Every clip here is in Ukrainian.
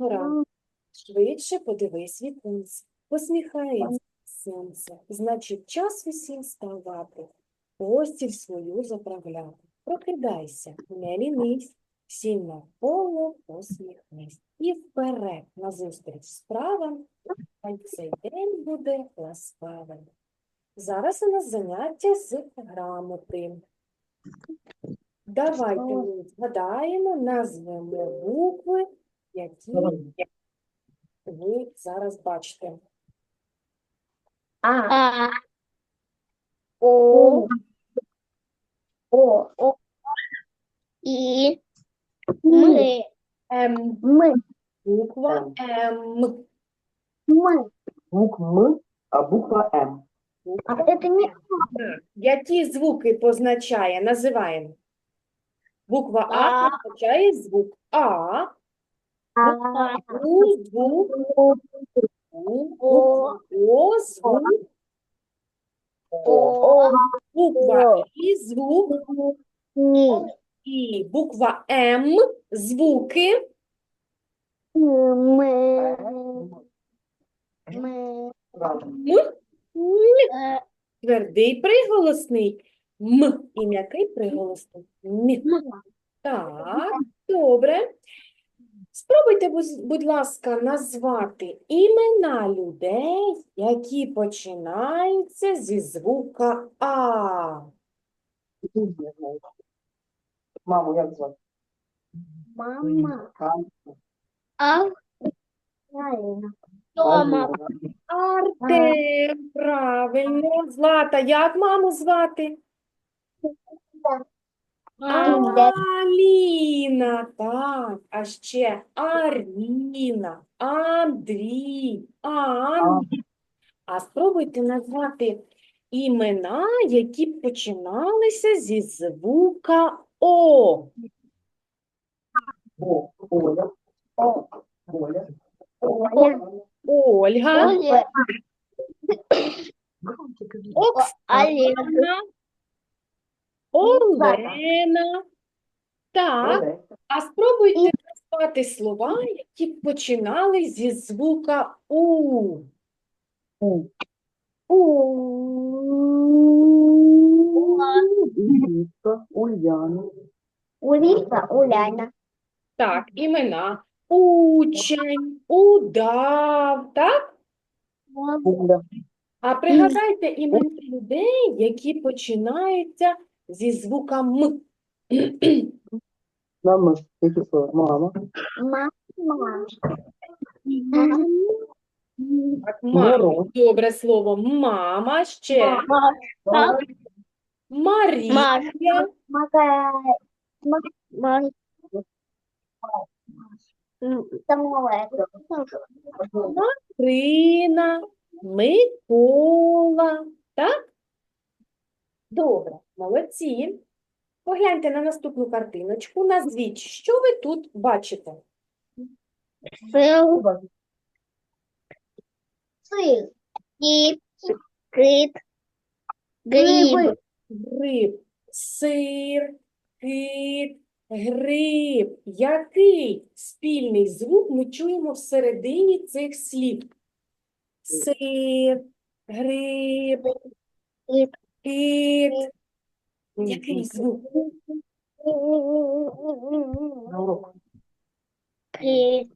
Гора, швидше подивись віконце. Посміхається сонце. Значить, час усім ставати. Постіль свою заправляти. Прокидайся, не лінись. Всім навколо посміхнись. І вперед, назустріч справам, хай цей день буде ласкавим. Зараз у нас заняття з грамоти. Давайте згадаємо, назвемо букви, які ви зараз бачите. А. О. О. О. І. Ми. М. Ми. Буква М. Ми. Буква М, а буква М. А это не Які звуки позначає? Називаємо. Буква А А. позначає звук А. У звук У, О. О звук, О. буква І звук. І, буква М звуки. М, Е, твердий приголосний, М і м'який приголосний. М. Так, добре. Спробуйте, будь- ласка, назвати імена людей, які починаються зі звука А. Маму, як звати? Мама. А. Правильно. Тома. Артем, правильно. Злата, як маму звати? Аліна, так. А ще Аріна, Андрій, Анна. А спробуйте назвати імена, які починалися зі звука О. О, Оля. О. Оля. Оля. Ольга, Оля. Оксана, Олена. Так, а спробуйте назвати слова, які починали зі звука У. У. Улітка, Ульяна. Улітка, Уляна. Так, імена. Учень, удав, так? А пригадайте імена людей, які починаються зі звука М. Мама, які слова? Мама. Мама. Так, мама. Добре слово. Мама, ще. Марія. Маша. Маша. Марина, Микола. Так? Добре, молодці. Погляньте на наступну картиночку. Назвіть, що ви тут бачите? Сир. Сир. Кіт. Кит. Гриб. Гриб, сир, кит, гриб. Який спільний звук ми чуємо всередині цих слів? Сир, гриб, Кит. Кит. Який звук? На урок. Кит.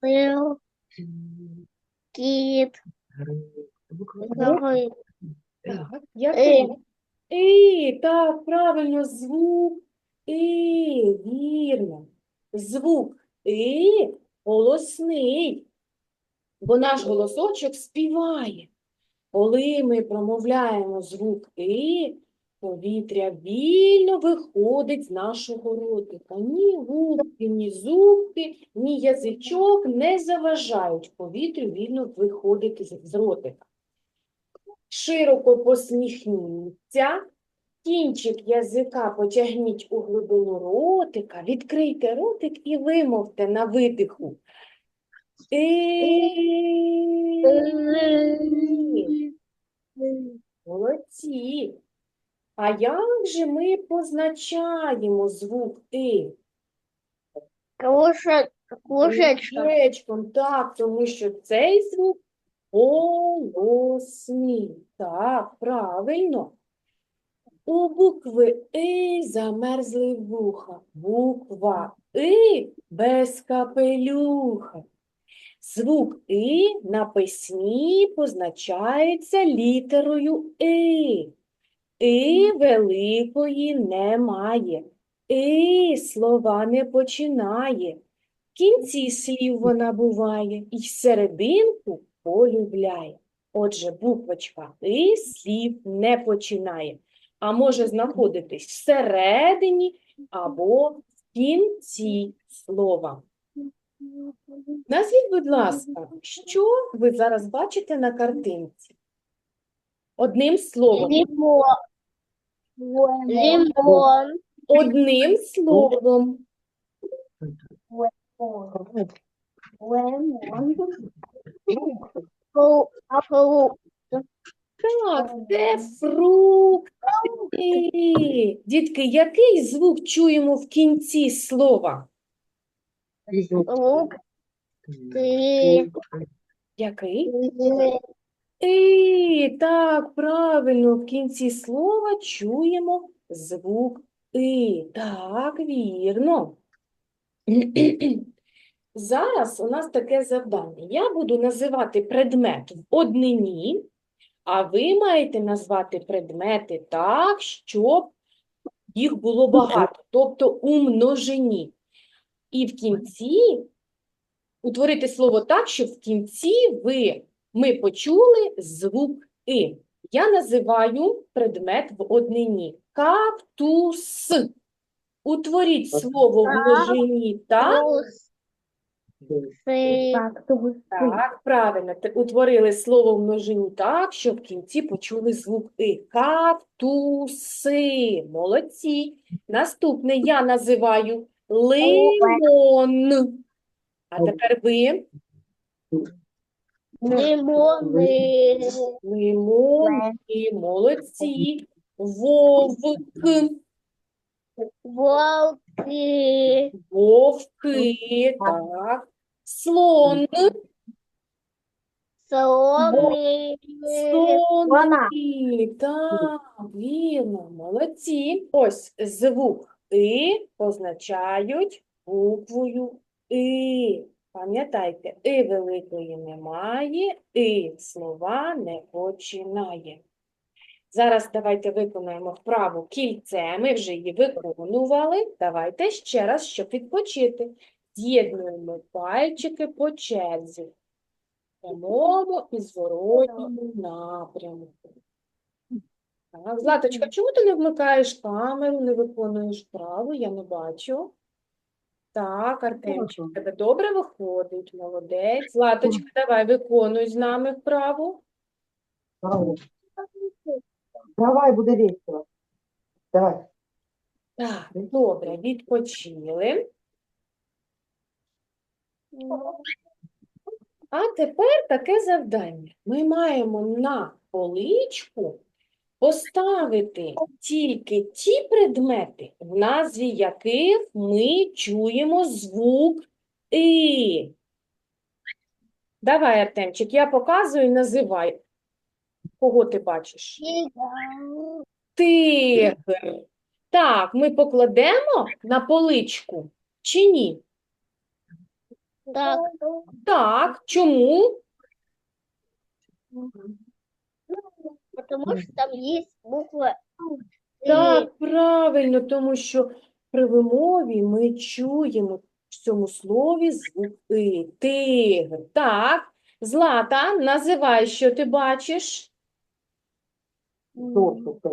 Сир. Кит. Гриб. Так, який? І, так, правильно, звук І, вірно. Звук І голосний, бо наш голосочок співає. Коли ми промовляємо звук І, повітря вільно виходить з нашого ротика. Ні губки, ні зубки, ні язичок не заважають повітрю вільно виходити з з ротика. Широко посміхніться, кінчик язика потягніть у глибину ротика, відкрийте ротик і вимовте на видиху. «И». Молодці. А як же ми позначаємо звук «и»? Кружечком, так, тому що цей звук голосний. Так, правильно. У букви И замерзли вуха. Буква И без капелюха. Звук И на письмі позначається літерою И. И великої немає. И слова не починає. В кінці слів вона буває і серединку полюбляє. Отже, буквочка «и» слів не починає, а може знаходитись всередині або в кінці слова. Назвіть, будь ласка, що ви зараз бачите на картинці? Одним словом. лимон, Одним словом. Так, це фрукти. Дітки, який звук чуємо в кінці слова? Ты, Який? І, так, правильно, в кінці слова чуємо звук И. Так, вірно. Зараз у нас таке завдання. Я буду називати предмет в однині, а ви маєте назвати предмети так, щоб їх було багато, тобто у множині. І в кінці утворити слово так, щоб в кінці ви, ми почули звук И. Я називаю предмет в однині. Кактус. Утворіть слово в множині так, Так, правильно. Утворили слово в множині так, щоб в кінці почули звук И. Кактуси. Молодці. Наступне я називаю лимон. А тепер ви лимоны, лимони. Молодці. Вовк. волки, Вовки. Так. Слон. слоны, Слони. Так, вірно, молодці. Ось звук И позначають буквою И. Пам'ятайте, И великої немає, И слова не починає. Зараз давайте виконаємо вправу кільце. Ми вже її виконували. Давайте ще раз, щоб відпочити. З'єднуємо пальчики по черзі. Прямому і зворотньому напрямку. Так, Златочка, чому ти не вмикаєш камеру, не виконуєш вправу? Я не бачу. Так, Артемчик, в тебе добре виходить, молодець. Златочка, давай виконуй з нами вправу. Давай. Давай, буде весело. Давай. Так, добре, відпочили. А тепер таке завдання. Ми маємо на поличку поставити тільки ті предмети, в назві яких ми чуємо звук И. Давай, Артемчик, я показую, і називай. Кого ти бачиш? Тигр. Так, ми покладемо на поличку чи ні? так, Так, чому? Потому что там есть буква «и». Так, правильно, тому що при вимові ми чуємо в цьому слові звук «и». Тигр. Так, Злата, називай, що ти бачиш. Зошити.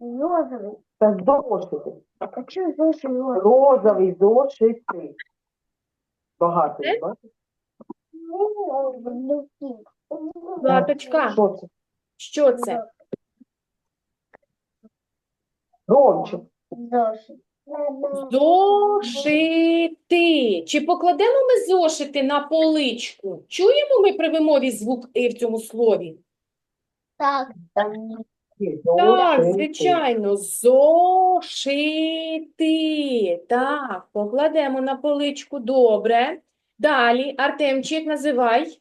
Розовый. Та зошити. А что розовый? Розовий зошити. Багато, бачиш? Златочка, Що це? Що це? Ромчик. Зошит. Зошити. Чи покладемо ми зошити на поличку? Чуємо ми при вимові звук «и» в цьому слові? Так, Так, звичайно, зошити. Так, покладемо на поличку. Добре. Далі, Артемчик, називай.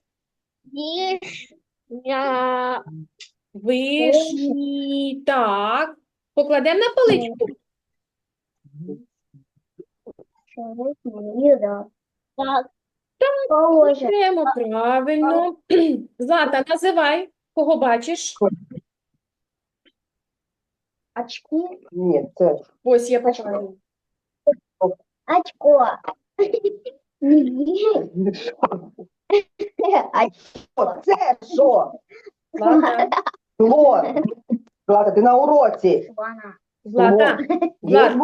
Вишня. Вишні. Так. Покладемо на поличку. Віра. Так. Положи. Покладемо, правильно. Злата, називай. Кого бачиш? Очки. Ні, це Ось я покажу. Очко. Очко. Це що? Злата, Слон. Злата, ти на уроці. Злата, Влад,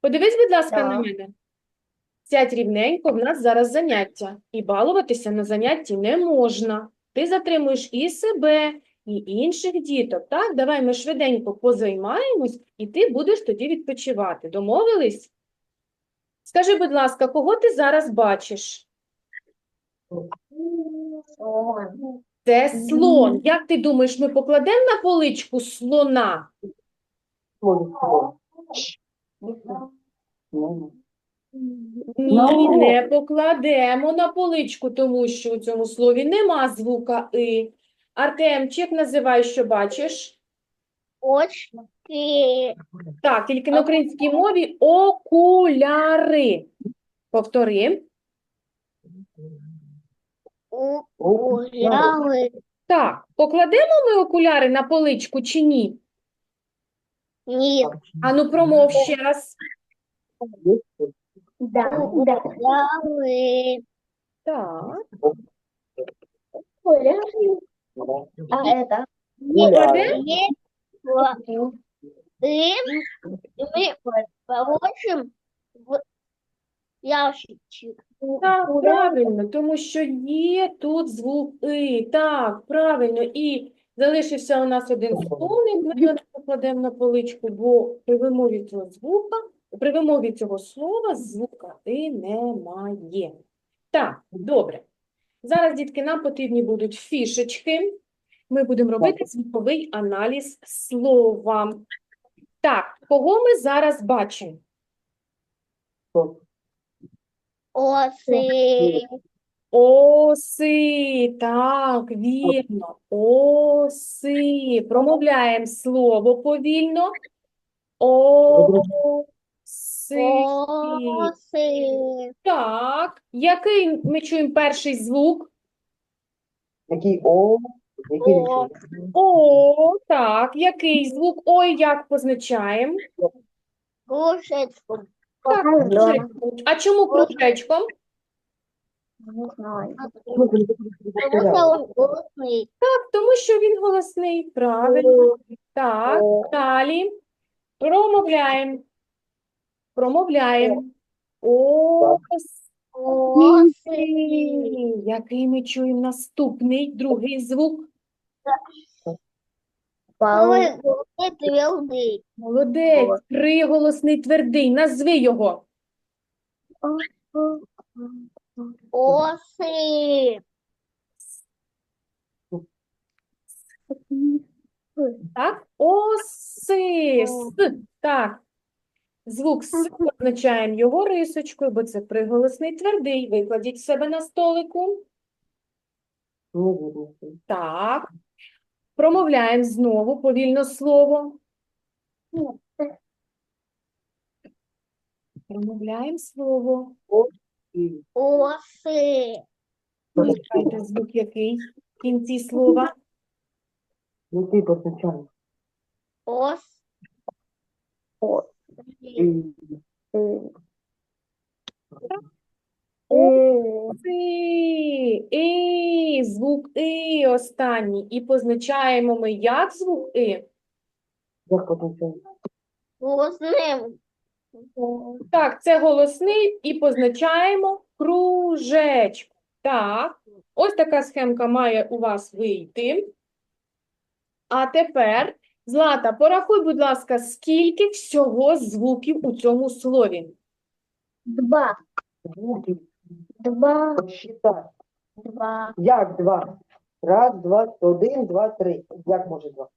подивись, будь ласка, на мене. Сядь рівненько, в нас зараз заняття. І балуватися на занятті не можна. Ти затримуєш і себе, і інших діток. Так, давай ми швиденько позаймаємось, і ти будеш тоді відпочивати. Домовились? Скажи, будь ласка, кого ти зараз бачиш? Це слон. Як ти думаєш, ми покладемо на поличку слона? Слон, слон. Ні, Ну. не покладемо на поличку, тому що у цьому слові нема звука «и». Артемчик, називай, що бачиш. Очки. Так, тільки на українській мові окуляри. Повтори. Окуляри. Так, покладемо ми окуляри на поличку чи ні? Ні. Ану, промов ще раз. Да. Так. Окуляри. А это? Есть. И мы ящичек. Так, правильно, тому що є тут звук «и». Так, правильно. І залишився у нас один словник, ми його покладемо на поличку, бо при вимові цього звука, при вимові цього слова звука «и» немає. Так, добре. Зараз, дітки, нам потрібні будуть фішечки. Ми будемо робити звуковий аналіз слова. Так, кого ми зараз бачимо? Осы. Оси, так, вірно. Оси. Промовляємо слово повільно. Оси. Осы. Так. Який ми чуємо перший звук? Який О, який О. О, так. Який звук? Ой, як позначаємо? Кружечку. Так, кружечком. А чому кружечком? Не знаю. Ну, Потому что он. Так, тому що він голосний. Правильно. Так, далі. Промовляємо. Промовляємо. Ос. Який ми чуємо наступний, другий звук? Ой, голубые звезды. Молодець. Приголосний твердий. Назви його. Осы. Так? Оси. С. Так. Звук С позначаємо його рисочкою, бо це приголосний твердий. Викладіть в себе на столику. Не видно. Так. Промовляємо знову повільно слово. Промовляємо слово. І Осы. Звук який в кінці слова. який позначає? Ос. І Си, і, звук і останній. І позначаємо ми як звук і? як? Вкусным. Так, це голосний і позначаємо кружечку. Так, ось така схемка має у вас вийти. А тепер, Злата, порахуй, будь ласка, скільки всього звуків у цьому слові? Два. Два. Посчитай. Два. Як два? Раз, два, один, два, три. Як може два?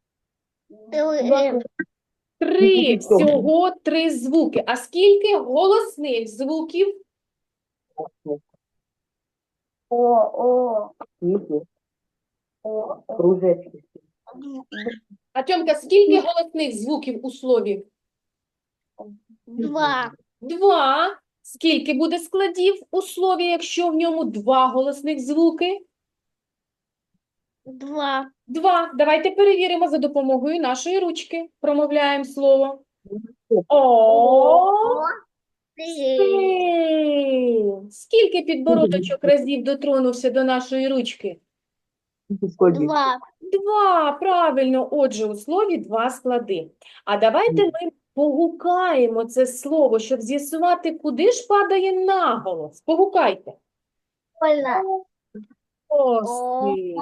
Три. Три, Всього. три звуки. А скільки голосних звуків? О, о, Тихі, о, о. кружечки. А Тьомка, скільки голосних звуків у слові? Два. Два. Скільки буде складів у слові, якщо в ньому два голосних звуки? Два. Два. Давайте перевіримо за допомогою нашої ручки. Промовляємо слово. О. Скільки підбородочок разів дотронувся до нашої ручки? Два. Два, правильно. Отже, у слові два склади. А давайте ми погукаємо це слово, щоб з'ясувати, куди ж падає наголос. Погукайте. Оси.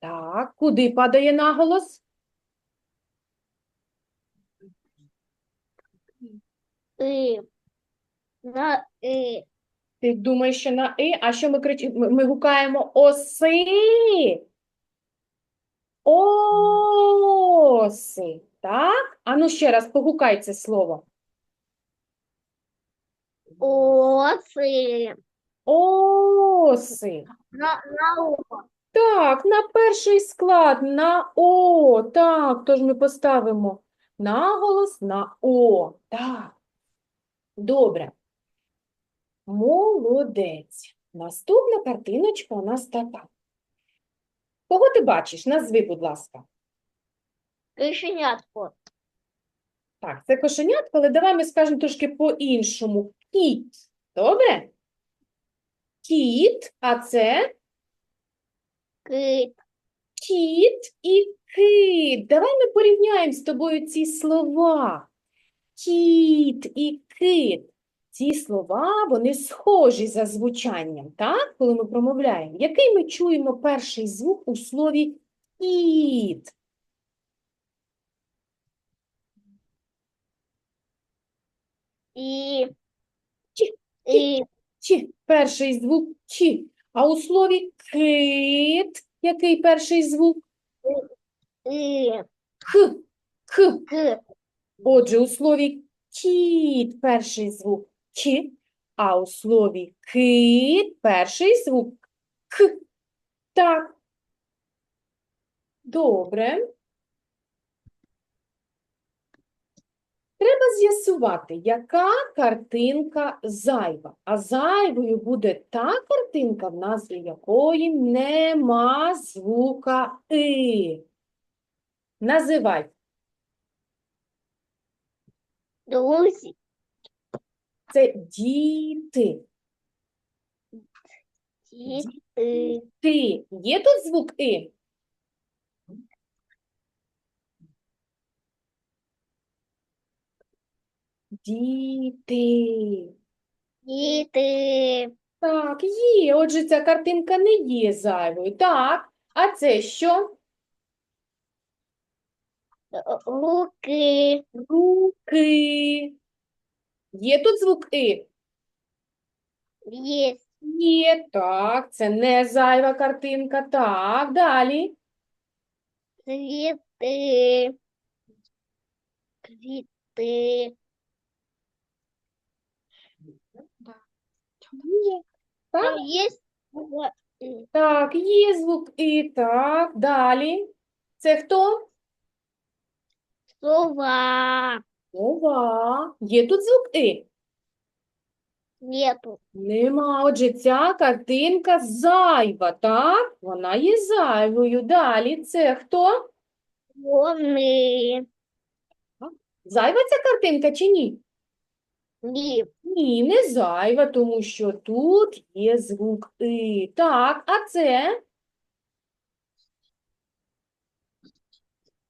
Так, куди падає наголос? Три. На и. Ти думаєш, що на «и», а що ми? Ми, ми гукаємо «оси». Оси. Так? А ну ще раз погукай це слово. Осы. Оси. На, на о. Так, на перший склад, на О. Так, тож ми поставимо наголос на О. Так. Добре. Молодець. Наступна картиночка у нас така. Кого ти бачиш? Назви, будь ласка. Кишенятко. Так, це кошенятко, але давай ми скажемо трошки по-іншому. Кіт. Добре? Кіт, а це Кит. Кіт і кит. Давай ми порівняємо з тобою ці слова. Кіт і кит. Ці слова, вони схожі за звучанням, так? Коли ми промовляємо. Який ми чуємо перший звук у слові кіт? Чи- И. Чи перший звук чи. А у слові кит який перший звук? И. Х. Х. К. Отже, у слові кіт перший звук чи, а у слові кит перший звук к. Так. Добре. Треба з'ясувати, яка картинка зайва. А зайвою буде та картинка, в назві якої нема звука и. Називай. Друзі. Це діти. Діти. Ти. Є тут звук и? Діти. Діти. Так, є. Отже, ця картинка не є зайвою. Так. А це що? Руки. Руки. Є тут звук и? Є. Є. Так, це не зайва картинка. Так, далі. Квіти. Квіти. Так. Є. Так, є звук і. Так, далі. Це хто? Сова. Ова. Є тут звук і? Нету. Нема. Отже, ця картинка зайва, так? Вона є зайвою. Далі. Це хто? Вони. Зайва ця картинка чи ні? Ні. Ні, не зайва, тому що тут є звук і. Так, а це?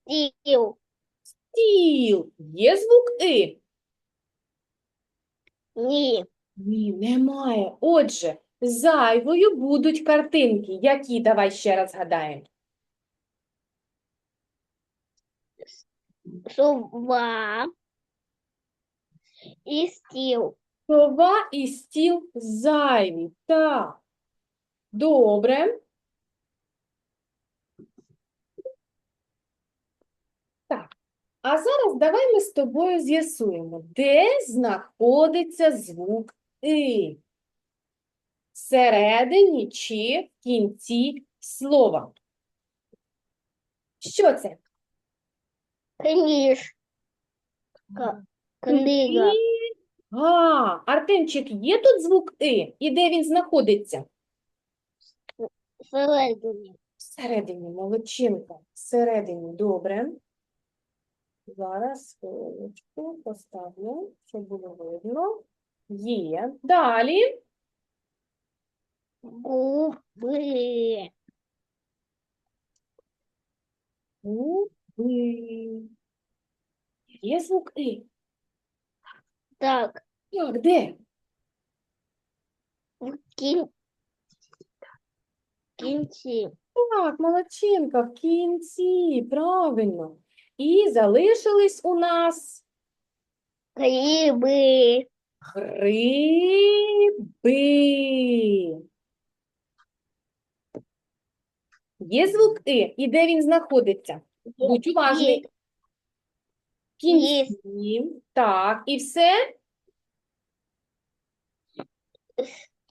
Стіл. Стіл. Є звук і? Ні. Ні, немає. Отже, зайвою будуть картинки. Які? Давай ще раз згадаємо. Сова. І стіл. Сова і стіл зайві. Так. Добре. Так. А зараз давай ми з тобою з'ясуємо, де знаходиться звук «и». Всередині чи в кінці слова? Що це? Книжка. Книга. А, Артемчик, є тут звук «и»? І де він знаходиться? Всередині. Всередині, молодчинка. Всередині, добре. Зараз хвилиночку поставлю, щоб було видно. Є. Далі. Губи. Губи. Є звук «и». Так. Так, де? В кін... кінці. Так, молодчинка, в кінці, правильно. І залишились у нас Гриби. гриби. Є звук «и», і де він знаходиться? Будь уважний. Кінці. Так, і все?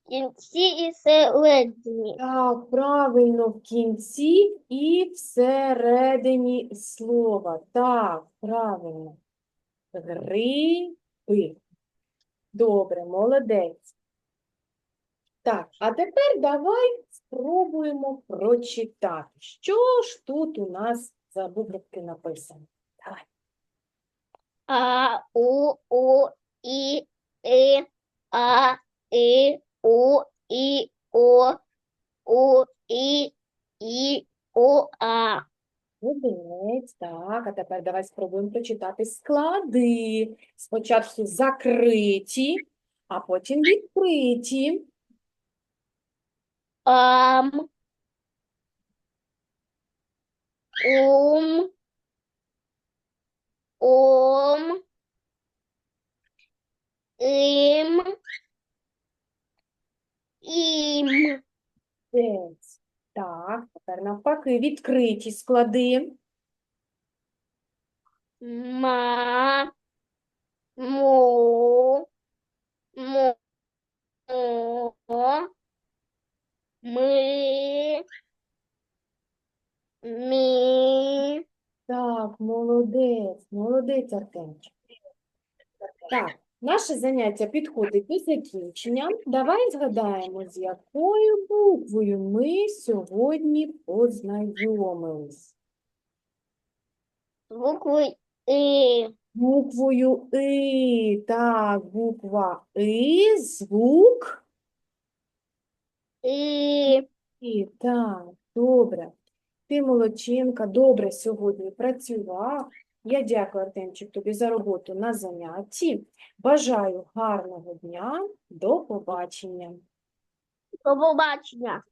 Кінці і всередині. Так, правильно, в кінці і всередині слова. Так, правильно. Гриби. Добре, молодець. Так, а тепер давай спробуємо прочитати. Що ж тут у нас за буквки написано? Давай. А, У, О, І, И, А, И, У, І, О, У, І, І, О, А. Молодець, так, а тепер давай спробуємо прочитати склади. Спочатку закриті, а потім відкриті. Ам. Ум. Ом. Им. Им. Молодець. Так, тепер навпаки відкриті склади. Ма. Му. Мо. Ми. Мі. Так, молодець, молодець, Артемчик. Так, наше заняття підходить до закінчення. Давай згадаємо, з якою буквою ми сьогодні познайомились. Букви И. Буквою И. Так, буква И, звук И. І. Так, добре. Ти молодчинка, добре сьогодні працював. Я дякую, Артемчик, тобі за роботу на занятті. Бажаю гарного дня. До побачення. До побачення.